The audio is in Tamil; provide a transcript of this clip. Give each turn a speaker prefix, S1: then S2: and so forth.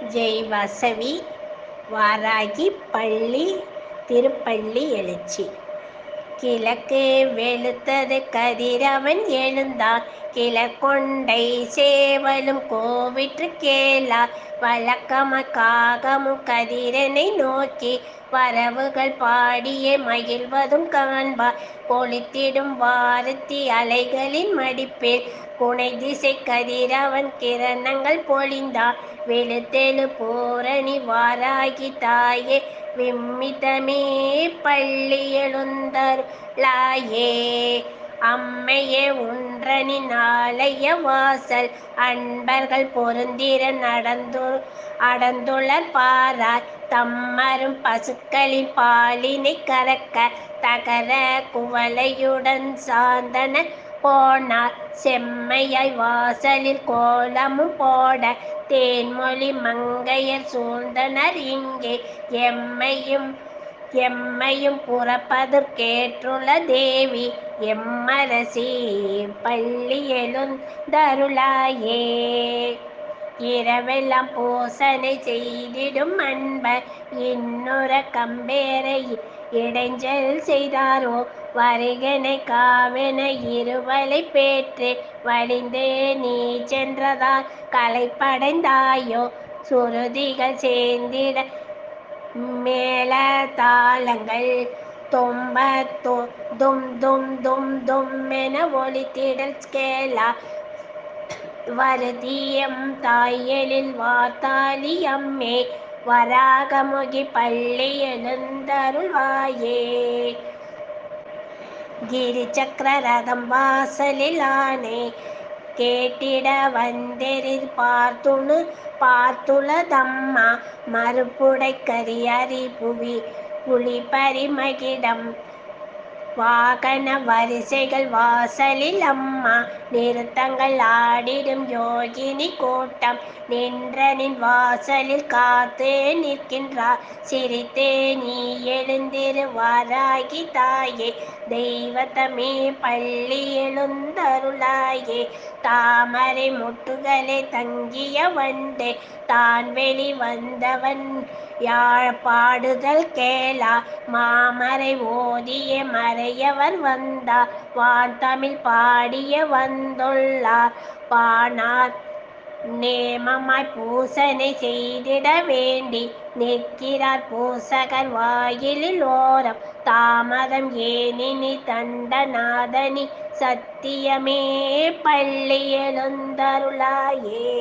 S1: ஜெய் வசவி வாராகி பள்ளி திருப்பள்ளி எழுச்சி. கிழக்கு வெளுத்தது கதிரவன் எழுந்தான். கிழக்கொண்டை சேவலும் கோவிற்று கேளா வழக்கம காகமும் கதிரனை நோக்கி வரவுகள் பாடியே மகிழ்வதும் காண்பார். கொளுத்திடும் வாரத்தி அலைகளின் மடிப்பில் குனை திசை கதிரவன் கிரணங்கள் பொழிந்தான். வெளுத்தெழு பூரணி வாராகி தாயே விம்மிதமே பள்ளி எழுந்தருளாயே அம்மையே உன்றனின் ஆலய வாசல் அன்பர்கள் பொருந்திர நடந்து அடந்துளர் பாராய். தம்மரும் பசுக்களின் பாலினை கறக்க தகர குவலையுடன் சாந்தன போனார். செம்மையாய் வாசலில் கோலமும் போட தேன்மொழி மங்கையர் சூழ்ந்தனர் இங்கே. எம்மையும் எம்மையும் புறப்பதற்கேற்றுள்ள தேவி எம்மரசி பள்ளி எழுந்தருளாயே. இரவெல்லாம் பூசனை செய்திடும் அன்பர். இன்னொரு கம்பேரை இடைஞ்சல் செய்தாரோ? வருகனை காவென இருவலை பேற்று வழிந்தே நீ சென்றதால் களைப்படைந்தாயோ? சுருதிகள் சேர்ந்திட மேல தாளங்கள் தொம்ப தும் தும் தும் தும் என ஒளித்திடல் கேளா. வருதியம் தாயலில் வாத்தாலி அம்மே வராகமுகி பள்ளி எழுந்தருள்வாயே கிரி சக்கர ரதம் வாசலில் ஆனே கேட்டிட வந்தெரில் வாகன வரிசைகள் வாசலில் அம்மா நிறுத்தங்கள் ஆடிடும் யோகினி கூட்டம். நின்றனின் வாசலில் காத்து நிற்கின்றார். சிரித்தே நீ எழுந்திரு வாராகி தாயே. தெய்வத்தமே பள்ளி எழுந்தருளாயே. தாமரை முட்டுகளை தங்கிய வண்டே. தான் வெளி வந்தவன் யாழ் பாடுதல் கேளா. மாமரை ஓதிய மறையவர் வந்தா. வான் தமிழ் பாடிய வந்துள்ளார் பானார் நேமமாய் பூசனை செய்திட வேண்டி. நிற்கிறார் பூசகர் வாயிலில் ஓரம். தாமதம் ஏனினி தண்டநாதனி. சத்தியமே பள்ளி எழுந்தருளாயே.